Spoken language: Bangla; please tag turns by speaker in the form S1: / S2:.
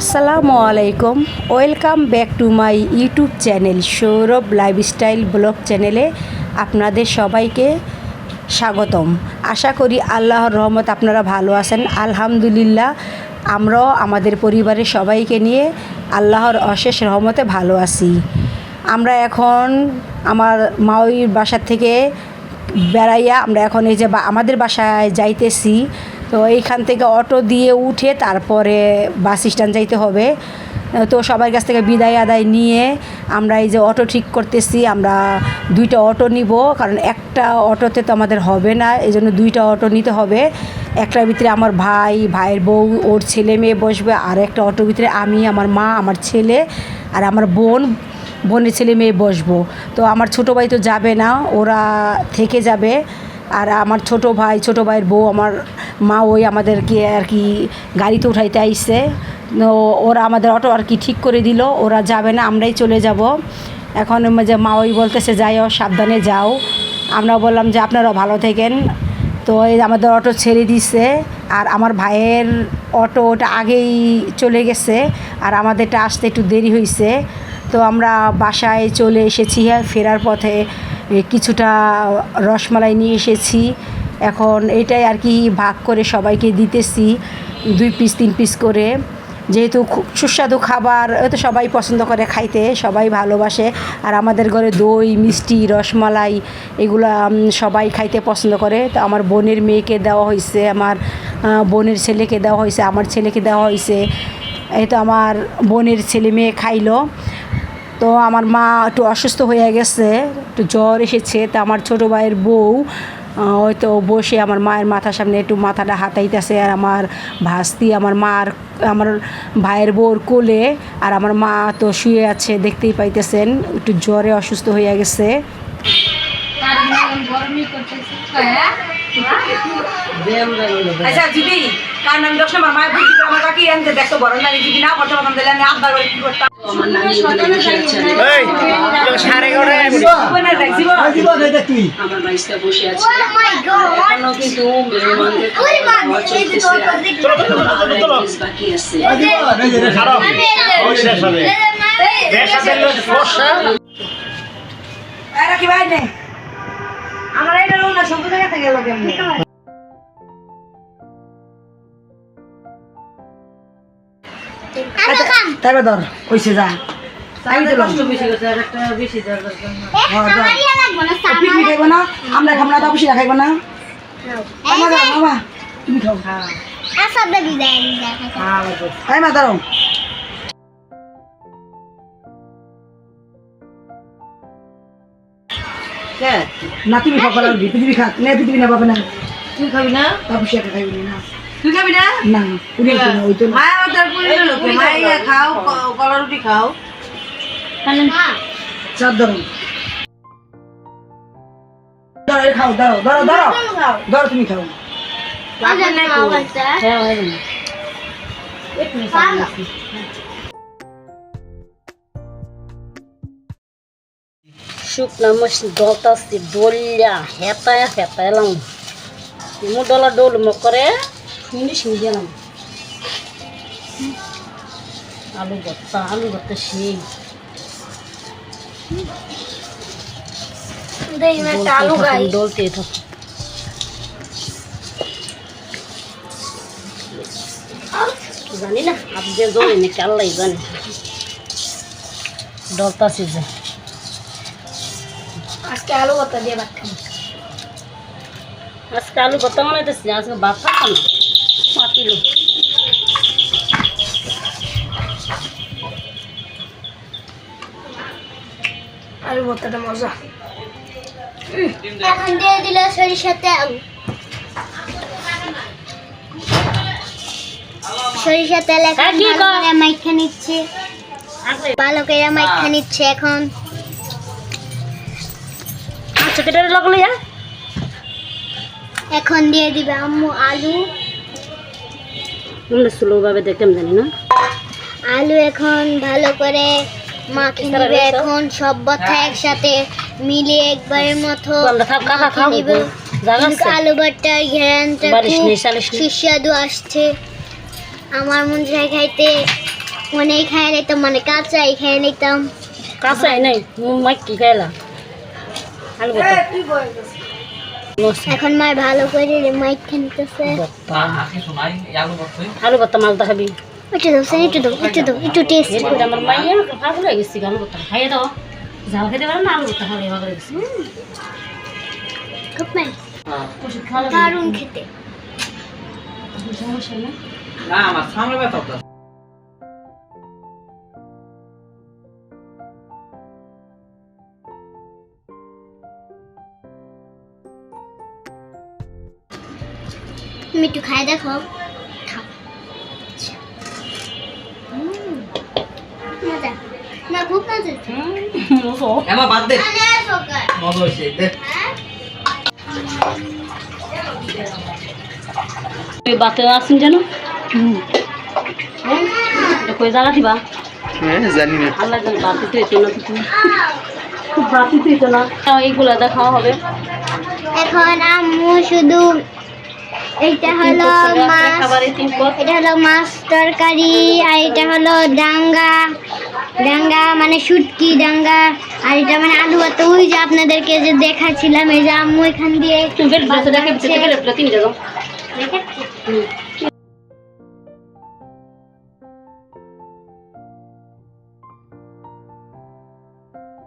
S1: আসসালামু আলাইকুম। Welcome back to my YouTube channel Sourav lifestyle blog চ্যানেলে আপনাদের সবাইকে স্বাগতম। আশা করি আল্লাহর রহমত আপনারা ভালো আছেন। আলহামদুলিল্লাহ, আমরাও আমাদের পরিবারের সবাইকে নিয়ে আল্লাহর অশেষ রহমতে ভালো আছি। আমরা এখন আমার মাওইর বাসার থেকে বেড়াইয়া আমরা এখন এই যে আমাদের বাসায় যাইতেছি। তো এইখান থেকে অটো দিয়ে উঠে তারপরে বাস স্ট্যান্ড যাইতে হবে। তো সবার কাছ থেকে বিদায় আদায় নিয়ে আমরা এই যে অটো ঠিক করতেছি, আমরা দুইটা অটো নিব, কারণ একটা অটোতে তো আমাদের হবে না এই জন্য দুইটা অটো নিতে হবে। একটার ভিতরে আমার ভাই, ভাইয়ের বউ, ওর ছেলে মেয়ে বসবে, আর একটা অটোর ভিতরে আমি, আমার মা, আমার ছেলে, আর আমার বোন, বোনের ছেলে মেয়ে বসবো। তো আমার ছোটো ভাই তো যাবে না, ওরা থেকে যাবে। আর আমার ছোট ভাই, ছোট ভাইয়ের বউ, আমার মা ওই আমাদেরকে আর কি গাড়িতে উঠাইতে আইসে ওরা আমাদের অটো আর কি ঠিক করে দিল, ওরা যাবে না, আমরাই চলে যাব। এখন যে মা ওই বলতেছে, যাইও, সাবধানে যাও। আমরা বললাম যে, আপনারা ভালো থাকেন। তো এই আমাদের অটো ছেড়ে দিছে, আর আমার ভাইয়ের অটো ওটা আগেই চলে গেছে, আর আমাদেরটা আসতে একটু দেরি হয়েছে তো আমরা বাসায় চলে এসেছি হ্যাঁ ফেরার পথে কিছুটা রসমালাই নিয়ে এসেছি। এখন এটাই আর কি ভাগ করে সবাইকে দিতেছি, দুই পিস তিন পিস করে। যেহেতু খুব সুস্বাদু খাবার তো সবাই পছন্দ করে খাইতে, সবাই ভালোবাসে। আর আমাদের ঘরে দই, মিষ্টি, রসমালাই এগুলো সবাই খাইতে পছন্দ করে। তো আমার বোনের মেয়েকে দেওয়া হয়েছে আমার বোনের ছেলেকে দেওয়া হয়েছে আমার ছেলেকে দেওয়া হয়েছে এই তো আমার বোনের ছেলে মেয়ে খাইলো। তো আমার মা একটু অসুস্থ হয়ে গেছে একটু জ্বর এসেছে তা আমার ছোটো ভাইয়ের বউ হয়তো বসে আমার মায়ের মাথার সামনে একটু মাথাটা হাতাইতেছে আর আমার ভাস্তি আমার মার আমার ভাইয়ের বউর কোলে আর আমার মা তো শুয়ে আছে দেখতেই পাইতেছেন একটু জ্বরে অসুস্থ হয়ে গেছে।
S2: আচ্ছা মায়ের বুঝি আমার কাকি আনতে দেখতো বড় নারী দিদি না করতে পারতাম তাহলে আমি আব্বার বাড়ি কি করতাম? আমার নানি ওখানে দেখছি বল।
S3: আমার বাইশটা বসে আছে। কিন্তু মেহমানদের খাওয়া চলতেছে। আর এক পিস বাকি আছে।
S2: এই রাখি ভাই নে আমার এটা রুম না জায়গা গেল কেমনি?
S1: খাইব না আমরা খাব না তাপসি খাইব না। তুমি খাও। তাই মা দাঁড়াও। না তুমি খাও কলা উঠবি পৃথিবী খা না পৃথিবী না পাবে না।
S2: তুই খাবি না?
S1: তাপসি একা খাইবি না।
S2: তুই খাবি না
S1: না উড়ে ওই তো না।
S2: মায়ের তার পুরি লোকে। মাইয়া খাও কলা রুটি খাও।
S1: চার ধরো ধরো এই খাও ধরো ধরো ধরো ধরো তুমি খাও।
S2: না?
S1: হ্যাঁ না।
S3: শুকনা মশ দলতাছি দলিয়া হেতায় মু ডলা ডোল মো শুনি গেলাম আলু ভর্তা আলু ভর্তা সেই। ডলতে থাক জানি না আপনি জানি নাকি আল্লাহ জানে। ডলতাছি যে
S4: আজকে আলু ভর্তা দিয়ে ভাত খাব।
S3: আজকে আলু ভর্তা বানাইতেছি আজকে ভাত খাব না। মাতিলো
S4: আলু ভর্তাটা মজা।
S5: এখন দিয়ে দিল সরিষার তেল। সরিষার তেল এখন
S3: হ্যাঁ,
S5: ভালো
S3: করে?
S5: মাইখা নিচ্ছে। ভালো করে মাইখা নিচ্ছে এখন।
S3: আচ্ছা কেটে লাগল যা
S5: এখন দিয়ে দিবে আম্মু আলু।
S3: আমরা স্লোভাবে দেখতাম জানি না।
S5: আলু এখন ভালো করে মাখিয়ে নিবে এখন সব ভর্তা একসাথে মিলিয়ে একবারের মতো নিবে। আলু ভর্তার ঘেরানটা। সুস্বাদু আসছে। আমার মন চায় খাইতে। মনে খাই নিতাম মানে কাঁচাই খাই নিতাম।
S3: কাঁচাই নাই মাই কি খাইলা? আলু নষ্ট
S5: এখন মার ভালো করে মাইক
S3: ভর্তা। আলু ভর্তা মালদা খাবি।
S5: একটু দাও স্যার একটু দাও একটু দাও একটু টেস্ট
S3: এরপরে আমার মাইয়া পাগল হয়ে গেছি আলু ভর্তা খাইয়ে দাও। যাও খেতে পারো না আলু ভর্তা হয়ে গেছি।
S5: খুব
S3: ওষুধ
S5: দারুণ খেতে।
S3: সমস্যা
S6: না আমার সামনে ব্যথা
S5: তুমি একটু খাই দেখো। খাও মজা। না খুব মজা
S6: এমা বাদ দে।
S5: আরে সকাল।
S6: মজা হয়েছে দে।
S3: তুই বাতে আসুন জানো এটা কই জায়গা দিবা?
S6: হ্যাঁ জানি না।
S3: আল্লাহ জানে বাতি তো এতো না কিছু বাতি তো না এইগুলা দেখাও হবে।
S5: এখন আম্মু শুধু এটা হলো মাছ এটা হলো মাছ তরকারি আর এটা হলো ডাঙ্গা ডাঙ্গা মানে শুটকি ডাঙ্গা আর এটা মানে আলু ভাত। ওই যে আপনাদেরকে যে দেখাচ্ছিলাম এই যে আম্মু এখান দিয়ে